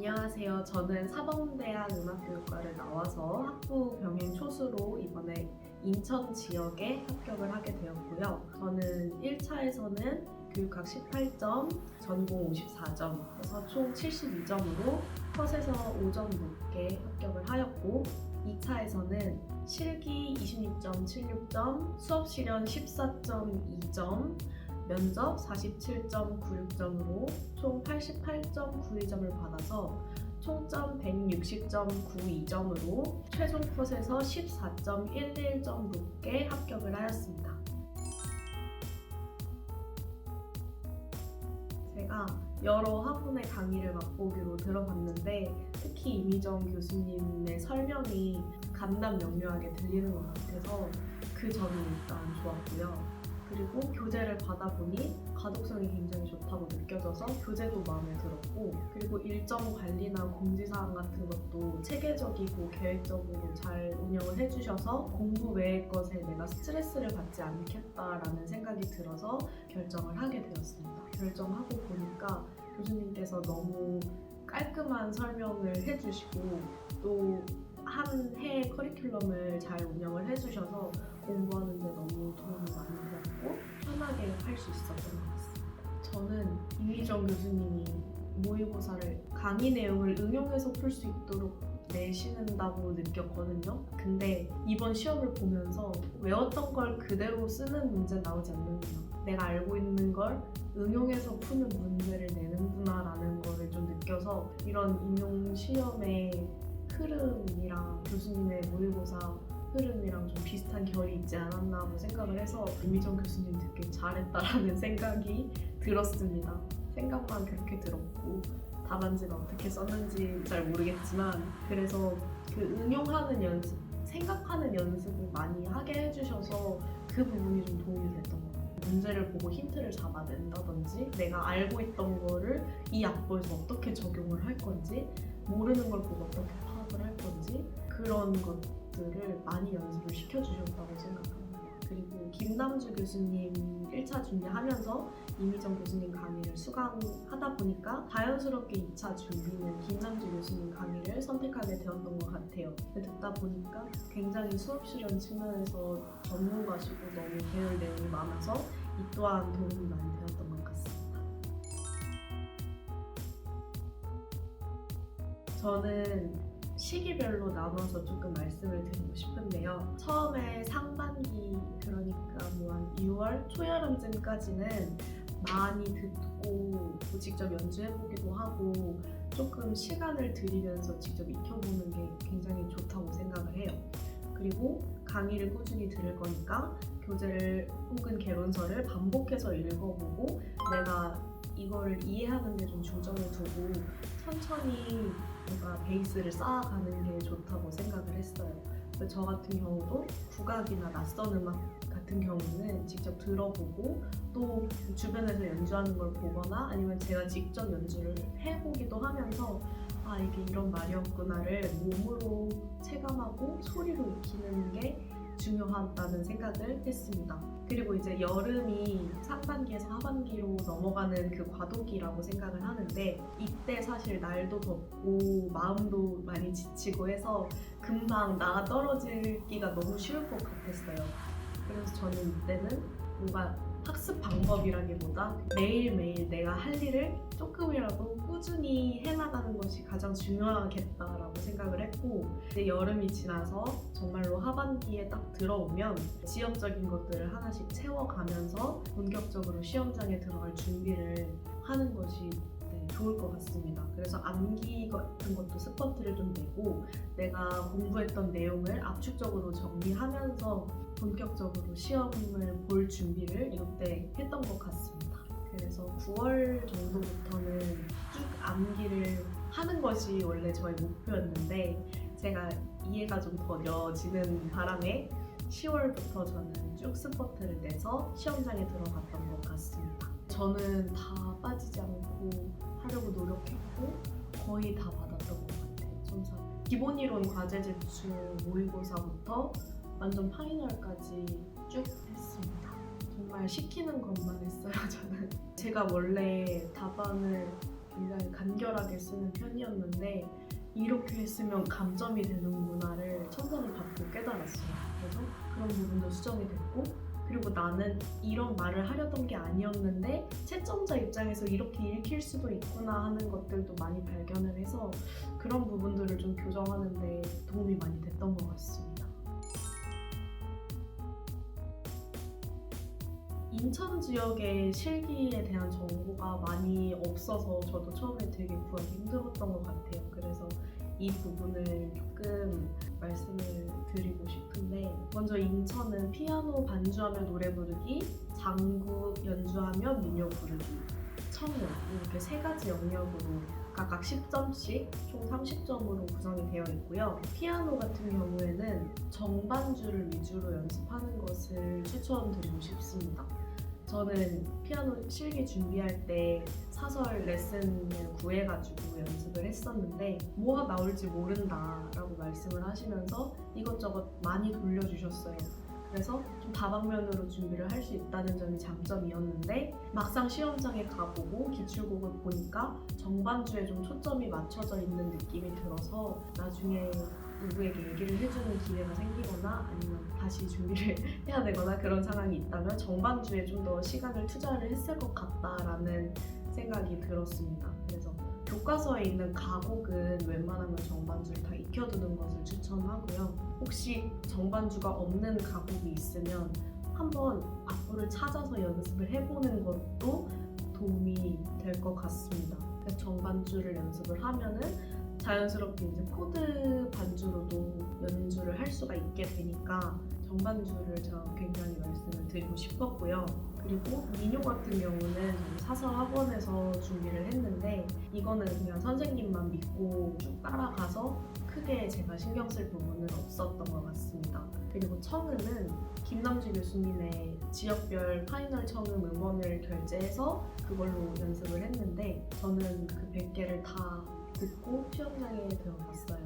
안녕하세요. 저는 사범대학 음악교육과를 나와서 학부 병행 초수로 이번에 인천 지역에 합격을 하게 되었고요. 저는 1차에서는 교육학 18점, 전공 54점, 그래서 총 72점으로 컷에서 5점 높게 합격을 하였고 2차에서는 실기 26.76점, 수업 실현 14.2점, 면접 47.96점으로 총 88.92점을 받아서 총점 160.92점으로 최종 컷에서 14.11점 높게 합격을 하였습니다. 제가 여러 학문의 강의를 맛보기로 들어봤는데 특히 이미정 교수님의 설명이 간단 명료하게 들리는 것 같아서 그 점이 일단 좋았고요. 그리고 교재를 받아보니 가독성이 굉장히 좋다고 느껴져서 교재도 마음에 들었고 그리고 일정 관리나 공지사항 같은 것도 체계적이고 계획적으로 잘 운영을 해주셔서 공부 외의 것에 내가 스트레스를 받지 않겠다라는 생각이 들어서 결정을 하게 되었습니다. 결정하고 보니까 교수님께서 너무 깔끔한 설명을 해주시고 또 한해 커리큘럼을 잘 운영을 해주셔서 공부하는데 너무 도움이 많이 되었 고 편하게 할 수 있었던 것 같습니다. 저는 이미정 교수님이 모의고사를 강의 내용을 응용해서 풀 수 있도록 내시는다고 느꼈거든요. 근데 이번 시험을 보면서 외웠던 걸 그대로 쓰는 문제 나오지 않는구나. 내가 알고 있는 걸 응용해서 푸는 문제를 내는구나라는 거를 좀 느껴서 이런 임용 시험의 흐름이랑 교수님의 모의고사 흐름이랑 좀 비슷한 결이 있지 않았나 하고 생각을 해서 이미정 교수님 듣기 잘했다라는 생각이 들었습니다. 생각만 그렇게 들었고 답안지는 어떻게 썼는지 잘 모르겠지만 그래서 그 응용하는 연습, 생각하는 연습을 많이 하게 해주셔서 그 부분이 좀 도움이 됐던 것 같아요. 문제를 보고 힌트를 잡아낸다든지 내가 알고 있던 거를 이 악보에서 어떻게 적용을 할 건지 모르는 걸 보고 어떻게 파악을 할 건지 그런 것 들을 많이 연습을 시켜주셨다고 생각합니다. 그리고 김남주 교수님 1차 준비하면서 이미정 교수님 강의를 수강하다 보니까 자연스럽게 2차 준비는 김남주 교수님 강의를 선택하게 되었던 것 같아요. 듣다 보니까 굉장히 수업 실현 측면에서 전문가시고 너무 배울 내용이 많아서 이 또한 도움이 많이 되었던 것 같습니다. 저는 시기별로 나눠서 조금 말씀을 드리고 싶은데요. 처음에 상반기 그러니까 뭐 한 6월 초여름쯤까지는 많이 듣고 뭐 직접 연주해보기도 하고 조금 시간을 들이면서 직접 익혀보는 게 굉장히 좋다고 생각을 해요. 그리고 강의를 꾸준히 들을 거니까 교재를 혹은 개론서를 반복해서 읽어보고 내가 이거를 이해하는 데 좀 중점을 두고 천천히 뭔가 베이스를 쌓아가는 게 좋다고 생각을 했어요. 저 같은 경우도 국악이나 낯선 음악 같은 경우는 직접 들어보고 또 주변에서 연주하는 걸 보거나 아니면 제가 직접 연주를 해보기도 하면서 아 이게 이런 말이었구나를 몸으로 체감하고 소리로 익히는 게 중요하다는 생각을 했습니다. 그리고 이제 여름이 상반기에서 하반기로 넘어가는 그 과도기라고 생각을 하는데 이때 사실 날도 덥고 마음도 많이 지치고 해서 금방 나가 떨어지기가 너무 쉬울 것 같았어요. 그래서 저는 이때는 뭔가 학습 방법이라기보다 매일매일 내가 할 일을 조금이라도 꾸준히 해나가는 것이 가장 중요하겠다라고 생각을 했고 이제 여름이 지나서 정말로 하반기에 딱 들어오면 지역적인 것들을 하나씩 채워가면서 본격적으로 시험장에 들어갈 준비를 하는 것이 네, 좋을 것 같습니다. 그래서 암기 같은 것도 스퍼트를 좀 내고 내가 공부했던 내용을 압축적으로 정리하면서 본격적으로 시험을 볼 준비를 이때 했던 것 같습니다. 그래서 9월 정도부터는 쭉 암기를 하는 것이 원래 저의 목표였는데 제가 이해가 좀 더뎌지는 바람에 10월부터 저는 쭉 스퍼트를 내서 시험장에 들어갔던 것 같습니다. 저는 다 빠지지 않고 하려고 노력했고 거의 다 받았던 것 같아요. 점수 기본 이론 과제 제출 모의고사부터 완전 파이널까지 쭉 했습니다. 정말 시키는 것만 했어요, 저는. 제가 원래 답안을 굉장히 간결하게 쓰는 편이었는데 이렇게 했으면 감점이 되는 문화를 천선을 받고 깨달았어요. 그래서 그런 부분도 수정이 됐고 그리고 나는 이런 말을 하려던 게 아니었는데 채점자 입장에서 이렇게 읽힐 수도 있구나 하는 것들도 많이 발견을 해서 그런 부분들을 좀 교정하는데 도움이 많이 됐던 것 같습니다. 인천 지역의 실기에 대한 정보가 많이 없어서 저도 처음에 되게 구하기 힘들었던 것 같아요. 그래서 이 부분을 조금 말씀을 드리고 싶은데 먼저 인천은 피아노 반주하며 노래 부르기, 장구 연주하며 민요 부르기, 청음 이렇게 세 가지 영역으로 각각 10점씩 총 30점으로 구성이 되어 있고요. 피아노 같은 경우에는 정반주를 위주로 연습하는 것을 추천드리고 싶습니다. 저는 피아노 실기 준비할 때 사설 레슨을 구해가지고 연습을 했었는데 뭐가 나올지 모른다라고 말씀을 하시면서 이것저것 많이 돌려주셨어요. 그래서 좀 다방면으로 준비를 할 수 있다는 점이 장점이었는데 막상 시험장에 가보고 기출곡을 보니까 정반주에 좀 초점이 맞춰져 있는 느낌이 들어서 나중에 누구에게 얘기를 해주는 기회가 생기거나 아니면 다시 준비를 해야 되거나 그런 상황이 있다면 정반주에 좀 더 시간을 투자를 했을 것 같다라는 생각이 들었습니다. 그래서 교과서에 있는 가곡은 웬만하면 정반주를 다 익혀두는 것을 추천하고요. 혹시 정반주가 없는 가곡이 있으면 한번 악보를 찾아서 연습을 해보는 것도 도움이 될 것 같습니다. 정반주를 연습을 하면은 자연스럽게 이제 코드 반주로도 연주를 할 수가 있게 되니까 정반주를 제가 굉장히 말씀을 드리고 싶었고요. 그리고 민요 같은 경우는 사설 학원에서 준비를 했는데 이거는 그냥 선생님만 믿고 쭉 따라가서 크게 제가 신경 쓸 부분은 없었던 것 같습니다. 그리고 청음은 김남주 교수님의 지역별 파이널 청음 음원을 결제해서 그걸로 연습을 했는데 저는 그 100개를 다 듣고 시험장에 들어갔어요.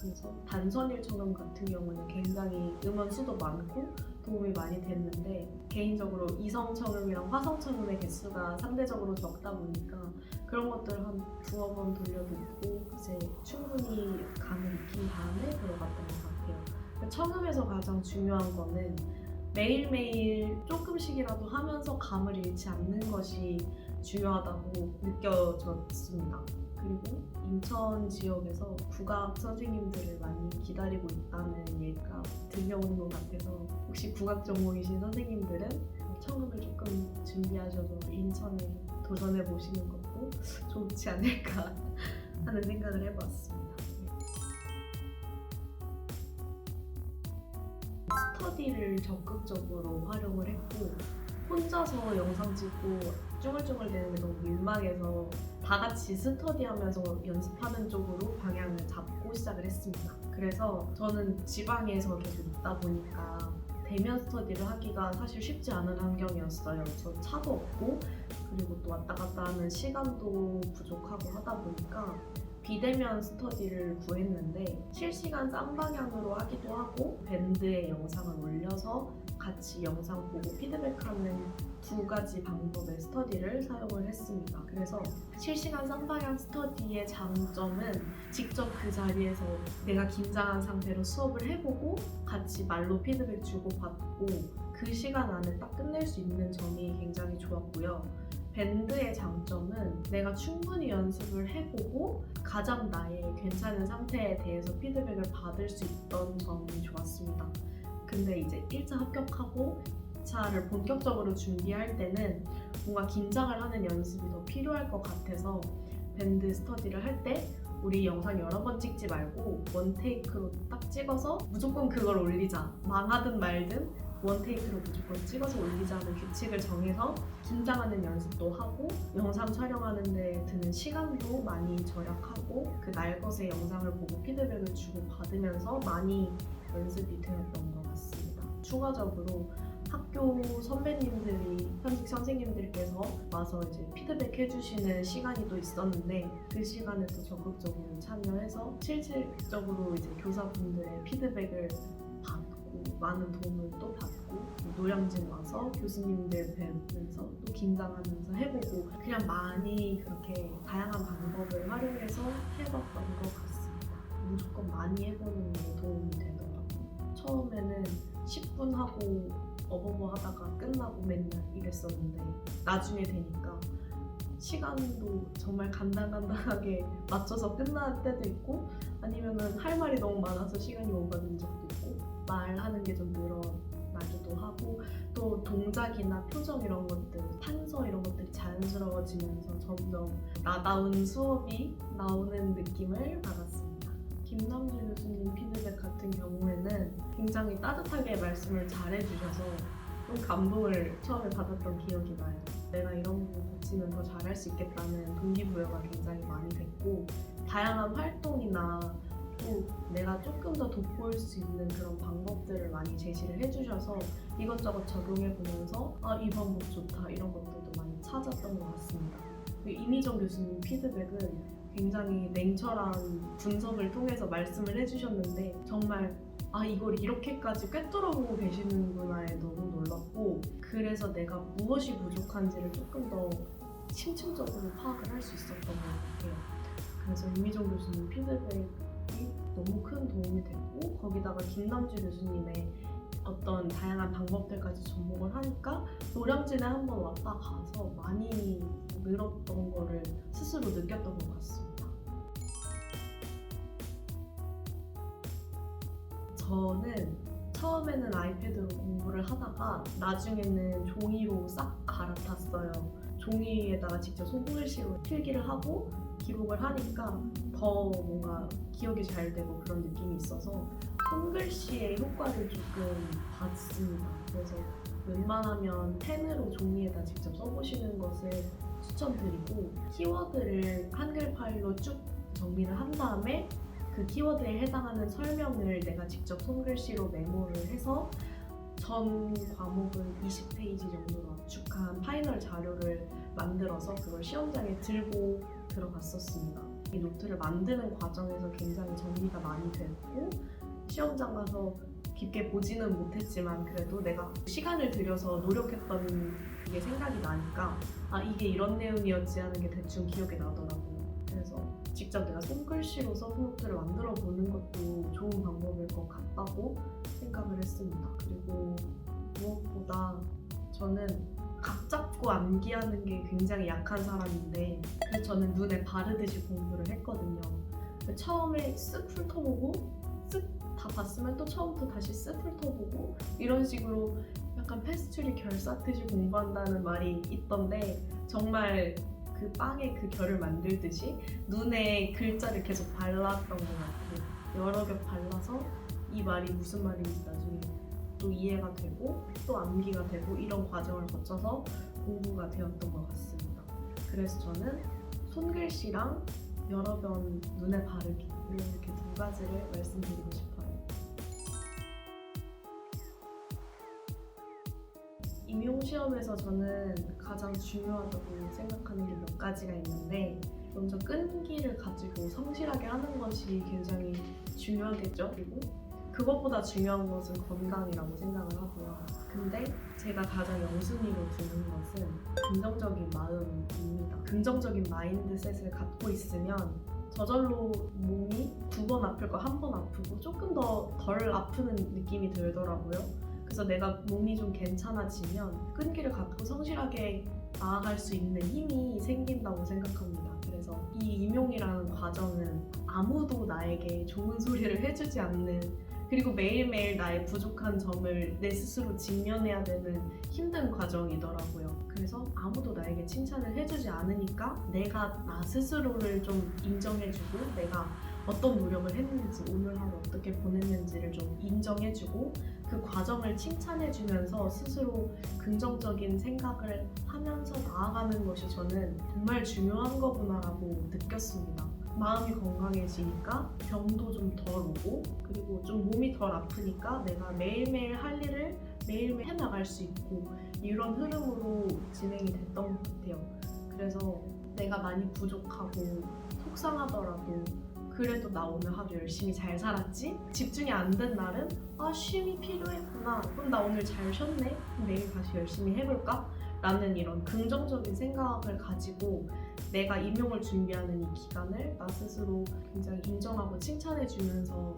그래서 단선일 청음 같은 경우는 굉장히 음원 수도 많고 도움이 많이 됐는데 개인적으로 이성 청음이랑 화성 청음의 개수가 상대적으로 적다 보니까 그런 것들 한 두어 번 돌려듣고 이제 충분히 감을 익힌 다음에 들어갔던 것 같아요. 청음에서 가장 중요한 거는 매일매일 조금씩이라도 하면서 감을 잃지 않는 것이 중요하다고 느껴졌습니다. 그리고 인천 지역에서 국악 선생님들을 많이 기다리고 있다는 얘기가 들려오는 것 같아서 혹시 국악 전공이신 선생님들은 청음을 조금 준비하셔서 인천에 도전해 보시는 것도 좋지 않을까 하는 생각을 해봤습니다. 스터디를 적극적으로 활용을 했고 혼자서 영상 찍고 쭈글쭈글 되는 게 너무 민망해서 다 같이 스터디하면서 연습하는 쪽으로 방향을 잡고 시작을 했습니다. 그래서 저는 지방에서 계속 있다 보니까 대면 스터디를 하기가 사실 쉽지 않은 환경이었어요. 저 차도 없고 그리고 또 왔다 갔다 하는 시간도 부족하고 하다 보니까 비대면 스터디를 구했는데 실시간 쌍방향으로 하기도 하고 밴드에 영상을 올려서 같이 영상 보고 피드백하는 두 가지 방법의 스터디를 사용을 했습니다. 그래서 실시간 쌍방향 스터디의 장점은 직접 그 자리에서 내가 긴장한 상태로 수업을 해보고 같이 말로 피드백 주고 받고 그 시간 안에 딱 끝낼 수 있는 점이 굉장히 좋았고요. 밴드의 장점은 내가 충분히 연습을 해보고 가장 나의 괜찮은 상태에 대해서 피드백을 받을 수 있던 점이 좋았습니다. 근데 이제 1차 합격하고 2차를 본격적으로 준비할 때는 뭔가 긴장을 하는 연습이 더 필요할 것 같아서 밴드 스터디를 할 때 우리 영상 여러 번 찍지 말고 원 테이크로 딱 찍어서 무조건 그걸 올리자. 망하든 말든 원 테이크로 무조건 찍어서 올리자는 규칙을 정해서 긴장하는 연습도 하고 영상 촬영하는데 드는 시간도 많이 절약하고 그 날 것의 영상을 보고 피드백을 주고 받으면서 많이 연습이 되었던 것 같습니다. 추가적으로 학교 선배님들이 현직 선생님들께서 와서 이제 피드백 해주시는 시간이 또 있었는데 그 시간에도 적극적으로 참여해서 실질적으로 이제 교사분들의 피드백을 받고 많은 도움을 또 받고 노량진 와서 교수님들 뵈면서 또 김장하면서 해보고 그냥 많이 그렇게 다양한 방법을 활용해서 해봤던 것 같습니다. 무조건 많이 해보는 게 도움 10분 하고 어버버 하다가 끝나고 맨날 이랬었는데 나중에 되니까 시간도 정말 간당간당하게 맞춰서 끝날 때도 있고 아니면은 할 말이 너무 많아서 시간이 오가는 적도 있고 말하는 게 좀 늘어나기도 하고 또 동작이나 표정 이런 것들 탄서 이런 것들이 자연스러워지면서 점점 나다운 수업이 나오는 느낌을 받았습니다. 김남주 교수님 굉장히 따뜻하게 말씀을 잘 해주셔서 좀 감동을 처음에 받았던 기억이 나요. 내가 이런 부분 고치면 더 잘할 수 있겠다는 동기부여가 굉장히 많이 됐고 다양한 활동이나 또 내가 조금 더 돋보일 수 있는 그런 방법들을 많이 제시를 해주셔서 이것저것 적용해보면서 아, 이 방법 좋다 이런 것들도 많이 찾았던 것 같습니다. 이미정 교수님 피드백은 굉장히 냉철한 분석을 통해서 말씀을 해주셨는데 정말 아 이걸 이렇게까지 꿰뚫어보고 계시는구나에 너무 놀랐고 그래서 내가 무엇이 부족한지를 조금 더 심층적으로 파악을 할 수 있었던 것 같아요. 그래서 이미정 교수님 피드백이 너무 큰 도움이 됐고 거기다가 김남주 교수님의 어떤 다양한 방법들까지 접목을 하니까 노량진에 한번 왔다 가서 많이 늘었던 거를 스스로 느꼈던 것 같습니다. 저는 처음에는 아이패드로 공부를 하다가 나중에는 종이로 싹 갈아탔어요. 종이에다가 직접 손글씨로 필기를 하고 기록을 하니까 더 뭔가 기억이 잘 되고 그런 느낌이 있어서 손글씨의 효과를 조금 봤습니다. 그래서 웬만하면 펜으로 종이에다 직접 써보시는 것을 추천드리고 키워드를 한글 파일로 쭉 정리를 한 다음에 그 키워드에 해당하는 설명을 내가 직접 손글씨로 메모를 해서 전 과목은 20페이지 정도로 압축한 파이널 자료를 만들어서 그걸 시험장에 들고 들어갔었습니다. 이 노트를 만드는 과정에서 굉장히 정리가 많이 됐고 시험장 가서 깊게 보지는 못했지만 그래도 내가 시간을 들여서 노력했던 게 생각이 나니까 아 이게 이런 내용이었지 하는 게 대충 기억이 나더라고요. 직접 내가 손글씨로 서브노트를 만들어 보는 것도 좋은 방법일 것 같다고 생각을 했습니다. 그리고 무엇보다 저는 각 잡고 암기하는 게 굉장히 약한 사람인데 그래서 저는 눈에 바르듯이 공부를 했거든요. 처음에 쓱 훑어보고 쓱 다 봤으면 또 처음부터 다시 쓱 훑어보고 이런 식으로 약간 패스츄리 결 쌓듯이 공부한다는 말이 있던데 정말 그 빵에 그 결을 만들듯이 눈에 글자를 계속 발랐던 것 같아요. 여러 겹 발라서 이 말이 무슨 말인지 나중에 또 이해가 되고 또 암기가 되고 이런 과정을 거쳐서 공부가 되었던 것 같습니다. 그래서 저는 손글씨랑 여러 번 눈에 바르기 이렇게 두 가지를 말씀드리고 싶어요. 임용 시험에서 저는 가장 중요하다고 생각하는 게 몇 가지가 있는데 먼저 끈기를 가지고 성실하게 하는 것이 굉장히 중요하겠죠. 그리고 그것보다 중요한 것은 건강이라고 생각을 하고요. 근데 제가 가장 영순위로 두는 것은 긍정적인 마음입니다. 긍정적인 마인드셋을 갖고 있으면 저절로 몸이 두 번 아플 거 한 번 아프고 조금 더 덜 아프는 느낌이 들더라고요. 그래서 내가 몸이 좀 괜찮아지면 끈기를 갖고 성실하게 나아갈 수 있는 힘이 생긴다고 생각합니다. 그래서 이 임용이라는 과정은 아무도 나에게 좋은 소리를 해주지 않는 그리고 매일매일 나의 부족한 점을 내 스스로 직면해야 되는 힘든 과정이더라고요. 그래서 아무도 나에게 칭찬을 해주지 않으니까 내가 나 스스로를 좀 인정해주고 내가 어떤 노력을 했는지 오늘 하루 어떻게 보냈는지를 좀 인정해주고 그 과정을 칭찬해주면서 스스로 긍정적인 생각을 하면서 나아가는 것이 저는 정말 중요한 거구나라고 느꼈습니다. 마음이 건강해지니까 병도 좀 덜 오고 그리고 좀 몸이 덜 아프니까 내가 매일매일 할 일을 매일매일 해나갈 수 있고 이런 흐름으로 진행이 됐던 것 같아요. 그래서 내가 많이 부족하고 속상하더라도 그래도 나 오늘 하루 열심히 잘 살았지? 집중이 안 된 날은 아 쉼이 필요했구나. 그럼 나 오늘 잘 쉬었네. 내일 다시 열심히 해볼까? 라는 이런 긍정적인 생각을 가지고 내가 임용을 준비하는 이 기간을 나 스스로 굉장히 인정하고 칭찬해주면서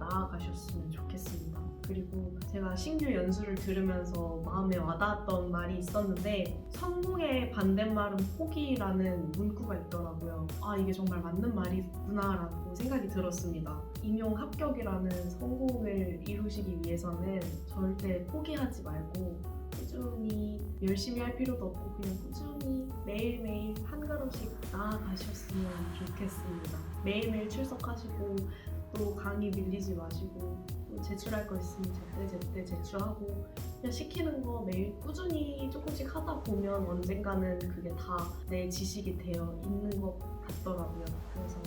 나아가셨으면 좋겠습니다. 그리고 제가 신규 연수를 들으면서 마음에 와닿았던 말이 있었는데 성공의 반대말은 포기라는 문구가 있더라고요. 아 이게 정말 맞는 말이구나라고 생각이 들었습니다. 임용 합격이라는 성공을 이루시기 위해서는 절대 포기하지 말고 꾸준히 열심히 할 필요도 없고 그냥 꾸준히 매일매일 한 걸음씩 나아가셨으면 좋겠습니다. 매일매일 출석하시고 또 강의 밀리지 마시고 또 제출할 거 있으면 제때 제때 제출하고 그냥 시키는 거 매일 꾸준히 조금씩 하다 보면 언젠가는 그게 다 내 지식이 되어 있는 것 같더라고요. 그래서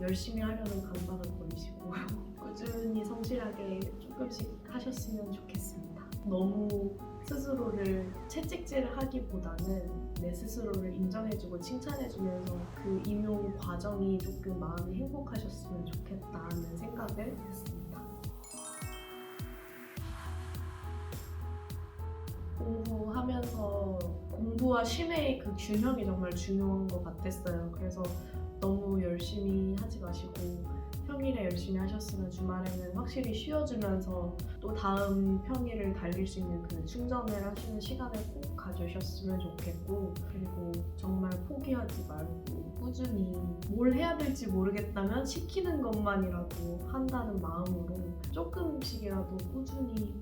열심히 하려는 강박을 버리시고 꾸준히 성실하게 조금씩 하셨으면 좋겠습니다. 너무 스스로를 채찍질을 하기보다는 내 스스로를 인정해주고 칭찬해주면서 그 임용 과정이 조금 마음이 행복하셨으면 좋겠다는 생각을 했습니다. 공부하면서 공부와 쉼의 그 균형이 정말 중요한 것 같았어요. 그래서 너무 열심히 하지 마시고 평일에 열심히 하셨으면 주말에는 확실히 쉬어주면서 또 다음 평일을 달릴 수 있는 그 충전을 하시는 시간을 꼭 가져셨으면 좋겠고 그리고 정말 포기하지 말고 꾸준히 뭘 해야 될지 모르겠다면 시키는 것만이라도 한다는 마음으로 조금씩이라도 꾸준히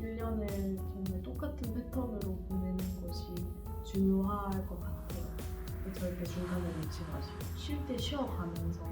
1년을 정말 똑같은 패턴으로 보내는 것이 중요할 것 같아요. 절대 중간에 놓지 마시고 쉴 때 쉬어가면서